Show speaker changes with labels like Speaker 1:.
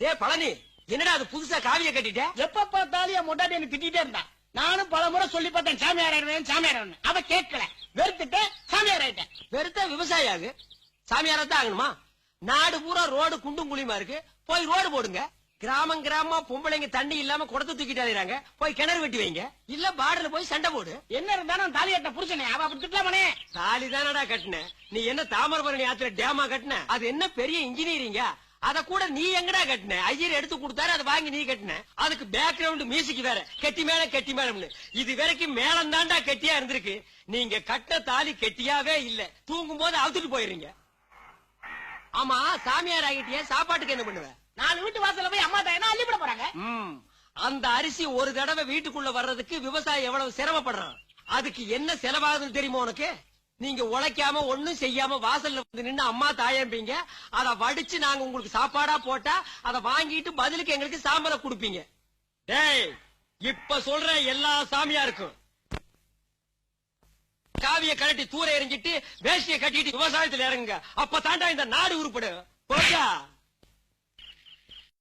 Speaker 1: ஏ பழனி என்னடா அது புதுசா காவிய கட்டிட்ட?
Speaker 2: எப்ப பார்த்தாலும் என் முட்டாட்டி எனக்கு திட்டிட்டே இருந்தா. நானும் பல முறை சொல்லி பார்த்தேன் சாமியார் ஆயிடுவேன் சாமியார் ஆயிடுவேன் அவ கேட்கல. வெறுத்துட்டு சாமியார் ஆயிட்டேன்.
Speaker 1: வெறுத்த விவசாயி ஆகு. சாமியாரத்தான் ஆகணுமா? நாடு பூரா ரோடு குண்டும் குழியுமா இருக்கு? போய் ரோடு போடுங்க. கிராமம் கிராமமா பொம்பளைங்க தண்ணி இல்லாம குடத்தை தூக்கிட்டு அலையறாங்க. போய் கிணறு வெட்டி வைங்க. இல்ல பார்டர்ல போய் சண்டை போடு.
Speaker 2: என்ன இருந்தாலும் தாலி கட்ட புருஷனே அவ அப்படி திட்டலாமனே
Speaker 1: தாலி தானடா கட்டின. நீ என்ன தாமிரபரணி ஆத்துல டேமா கட்டின? அது என்ன பெரிய இன்ஜினியரிங்கா அத கூட நீ எங்கடா கட்டின? ஐயர் எடுத்து கொடுத்தாரு அதை வாங்கி நீ கட்டின. அதுக்கு பேக்ரவுண்ட் மியூசிக் வேற. கெட்டி மேல கெட்டி மேலம்னு. இது வரைக்கும் மேலம் தாண்டா கெட்டியா இருந்திருக்கு. நீங்க கட்ட தாலி கெட்டியாவே இல்ல. தூங்கும் போது அவுத்துட்டு போயிருங்க ஆமா சாமியார் ஆகிட்டிய சாப்பாட்டுக்கு என்ன பண்ணுவ?
Speaker 2: நாலு வீட்டு வாசல்ல போய் அம்மா தாயனா அள்ளிப்பட போறாங்க.
Speaker 1: அந்த அரிசி ஒரு தடவை வீட்டுக்குள்ள வர்றதுக்கு விவசாயி எவ்வளவு சிரமப்படுறான்? அதுக்கு என்ன செலவாகுதுன்னு தெரியுமா உனக்கு? நீங்க உழைக்காம ஒண்ணும் செய்யாம வாசல்ல வந்து நின்னு அம்மா தாயம்பீங்க. அத வடிச்சு நாங்க உங்களுக்கு சாப்பாடா போட்டா அத வாங்கிட்டு பதிலுக்கு எங்களுக்கு சாம்பலை கொடுப்பீங்க. டேய் இப்ப சொல்ற எல்லா சாமியா இருக்கும் காவிய கழட்டி தூர எறிஞ்சிட்டு வேஷ்டிய கட்டிட்டு விவசாயத்துல இறங்குங்க. அப்ப தாண்டா இந்த நாடு உருப்படும். போச்சா?